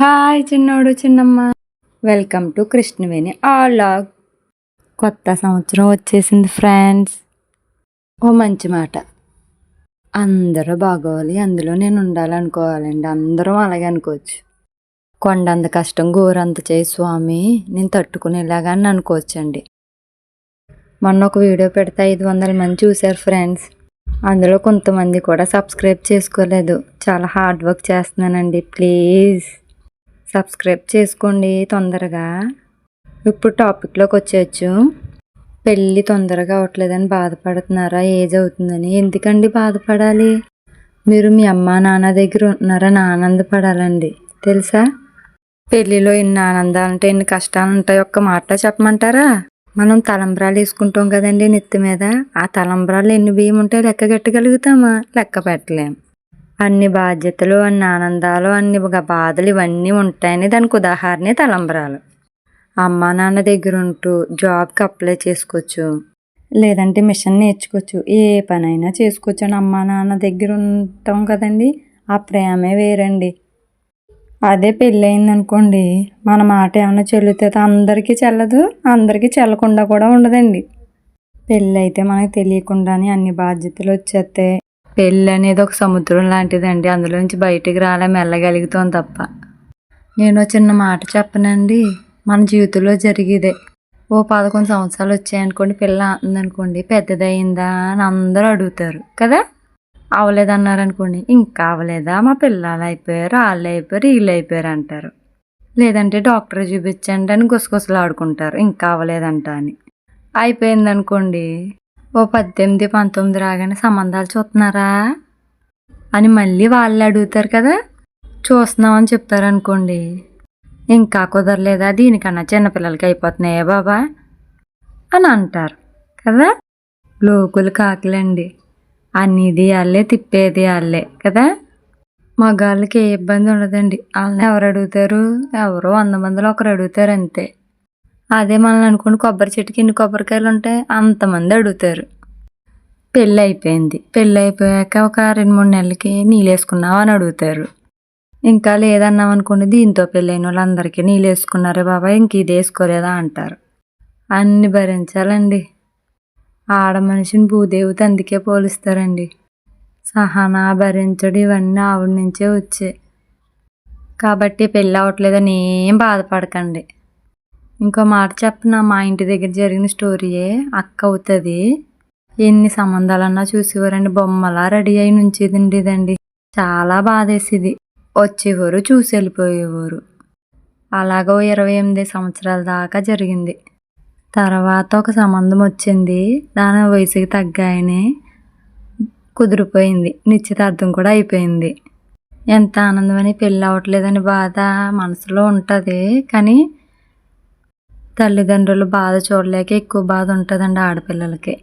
Hi చిన్నోడు చిన్నమ్మ. Welcome to Krishnaveni ఆలాగ్ కొత్త సంవత్సరం వచ్చేసింది ఫ్రెండ్స్ ఓ మంచి మాట. అందరూ బాగోవాలి అందులో నేను ఉండాలనుకోవాలండి. అందరం అలాగే అనుకోవచ్చు. కొండంత కష్టం గోరంత చేయి స్వామి. నేను తట్టుకునేలాగా అని అనుకోవచ్చండి. మొన్న ఒక వీడియో పెడితే ఐదు వందల మంది చూశారు ఫ్రెండ్స్ అందులో కొంతమంది కూడా సబ్స్క్రైబ్ చేసుకోలేదు. చాలా హార్డ్ వర్క్ చేస్తున్నానండి ప్లీజ్ సబ్స్క్రైబ్ చేసుకోండి తొందరగా. ఇప్పుడు టాపిక్లోకి వచ్చేయచ్చు. పెళ్ళి తొందరగా అవ్వట్లేదని బాధపడుతున్నారా? ఏజ్ అవుతుందని. ఎందుకండి బాధపడాలి? మీరు మీ అమ్మ నాన్న దగ్గర ఉంటున్నారని ఆనందపడాలండి తెలుసా? పెళ్ళిలో ఎన్ని ఆనందాలు ఉంటాయి ఎన్ని కష్టాలు ఉంటాయి? ఒక్క మాట చెప్పమంటారా? మనం తలంబ్రాలు వేసుకుంటాం కదండి నెత్తి మీద. ఆ తలంబ్రాలు ఎన్ని బియ్యం ఉంటాయో లెక్క కట్టగలుగుతామా? లెక్క పెట్టలేము అన్ని బాధ్యతలు అన్ని ఆనందాలు అన్ని బాధలు ఇవన్నీ ఉంటాయని దానికి ఉదాహరణ తలంబ్రాలు. అమ్మా నాన్న దగ్గర ఉంటూ జాబ్కి అప్లై చేసుకోవచ్చు. లేదంటే మిషన్ నేర్చుకోవచ్చు. ఏ పనైనా చేసుకోవచ్చు. అని అమ్మా నాన్న దగ్గర ఉంటాం కదండి ఆ ప్రేమే వేరండి. అదే పెళ్ళయింది అనుకోండి మన మాట ఏమైనా చెల్లితే అందరికీ చెల్లదు అందరికీ చెల్లకుండా కూడా ఉండదండి. పెళ్ళి అయితే మనకు తెలియకుండానే అన్ని బాధ్యతలు వచ్చేస్తాయి. పెళ్ళి అనేది ఒక సముద్రం లాంటిదండి. అందులోంచి బయటికి రాలే మెల్లగలుగుతాం తప్ప. నేను చిన్న మాట చెప్పనండి. మన జీవితంలో జరిగేదే. ఓ పదకొండు సంవత్సరాలు వచ్చాయనుకోండి పిల్ల అందనుకోండి పెద్దదయిందా అని అందరూ అడుగుతారు కదా. అవలేదన్నారు అనుకోండి ఇంకా అవ్వలేదా మా పిల్లలు అయిపోయారు వాళ్ళు అయిపోయారు వీళ్ళు అయిపోయారు అంటారు. లేదంటే డాక్టర్ చూపించండి అని గుసగుసలు ఆడుకుంటారు ఇంకా అవ్వలేదంట అని. అయిపోయింది అనుకోండి ఓ పద్దెనిమిది పంతొమ్మిది రాగానే సంబంధాలు చూస్తున్నారా? అని మళ్ళీ వాళ్ళు అడుగుతారు కదా. చూస్తున్నామని చెప్పారనుకోండి ఇంకా కుదరలేదా? దీనికన్నా చిన్నపిల్లలకి అయిపోతున్నాయే బాబా అని అంటారు కదా. లోకులు కాకులండి. అన్నిది వాళ్ళే తిప్పేది వాళ్ళే కదా. మగాళ్ళకి ఏ ఇబ్బంది ఉండదండి. వాళ్ళని ఎవరు అడుగుతారు? ఎవరో వంద మందిలో ఒకరు అడుగుతారు అంతే. అదే మనల్ని అనుకోండి కొబ్బరి చెట్టుకి ఎన్ని కొబ్బరికాయలు ఉంటాయి? అంతమంది అడుగుతారు. పెళ్ళి అయిపోయింది పెళ్ళి అయిపోయాక ఒక రెండు మూడు నెలలకి నీళ్ళేసుకున్నావు అని అడుగుతారు. ఇంకా లేదన్నాం అనుకోండి దీంతో పెళ్ళైన వాళ్ళందరికీ నీళ్ళు వేసుకున్నారే బాబా ఇంక ఇది వేసుకోలేదా అంటారు. అన్ని భరించాలండి. ఆడ మనిషిని భూదేవితో అందుకే పోలుస్తారండి. సహనా భరించడు ఇవన్నీ ఆవిడ నుంచే వచ్చాయి. కాబట్టి పెళ్ళి అవ్వట్లేదని ఏం బాధపడకండి. ఇంకో మాట చెప్పన? మా ఇంటి దగ్గర జరిగిన స్టోరీయే అక్క అవుతుంది. ఎన్ని సంబంధాలన్నా చూసేవారండి. బొమ్మలా రెడీ అయి నుంచేదండి ఇదండి. చాలా బాధేసేది. వచ్చేవారు చూసి వెళ్ళిపోయేవారు అలాగో ఇరవై ఎనిమిది సంవత్సరాల దాకా జరిగింది. తర్వాత ఒక సంబంధం వచ్చింది. దాని వయసుకి తగ్గాయని కుదిరిపోయింది. నిశ్చితార్థం కూడా అయిపోయింది. ఎంత ఆనందమని పెళ్ళి అవ్వట్లేదని బాధ. మనసులో ఉంటుంది. కానీ తల్లిదండ్రులు బాధ చూడలేక ఎక్కువ బాధ ఉంటుందండి ఆడపిల్లలకి.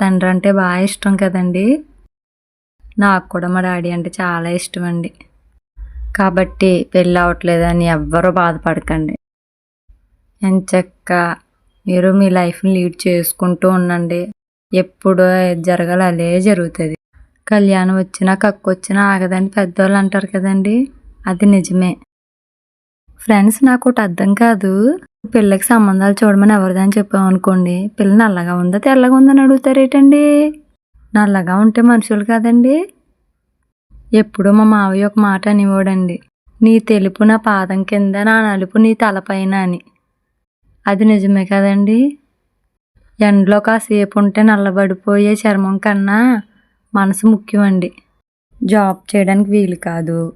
తండ్రి అంటే బాగా ఇష్టం కదండి. నాకు కూడా మా డాడీ అంటే చాలా ఇష్టం అండి కాబట్టి పెళ్ళి అవ్వట్లేదని ఎవ్వరూ బాధపడకండి. ఎంచక్క మీరు మీ లైఫ్ని లీడ్ చేసుకుంటూ ఉండండి. ఎప్పుడు జరగాలి అదే జరుగుతుంది. కళ్యాణం వచ్చినా కక్కు వచ్చినా ఆగదని పెద్దవాళ్ళు అంటారు కదండి. అది నిజమే. ఫ్రెండ్స్ నాకు ఒకటి అర్థం కాదు. పిల్లకి సంబంధాలు చూడమని ఎవరిదని చెప్పామనుకోండి పిల్ల నల్లగా ఉందా తెల్లగా ఉందని అడుగుతారు ఏంటండి? నల్లగా ఉంటే మనుషులు కాదండి. ఎప్పుడూ మా మావయ్య ఒక మాట అనివాడండి. నీ తెలుపు నా పాదం కింద నా నలుపు నీ తలపైన అని. అది నిజమే కదండి. ఎండలో కాసేపు ఉంటే నల్లబడిపోయే చర్మం కన్నా మనసు ముఖ్యమండి. జాబ్ చేయడానికి వీలు కాదు.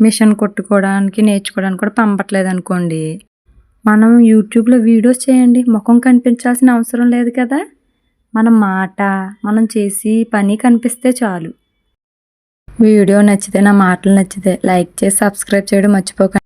మిషన్ కొట్టుకోవడానికి నేర్చుకోవడానికి కూడా పంపట్లేదు అనుకోండి. మనం యూట్యూబ్లో వీడియోస్ చేయండి. ముఖం కనిపించాల్సిన అవసరం లేదు కదా? మన మాట మనం చేసి పని కనిపిస్తే చాలు. వీడియో నచ్చితే నా మాటలు నచ్చితే లైక్ చేసి సబ్స్క్రైబ్ చేయడం మర్చిపోకండి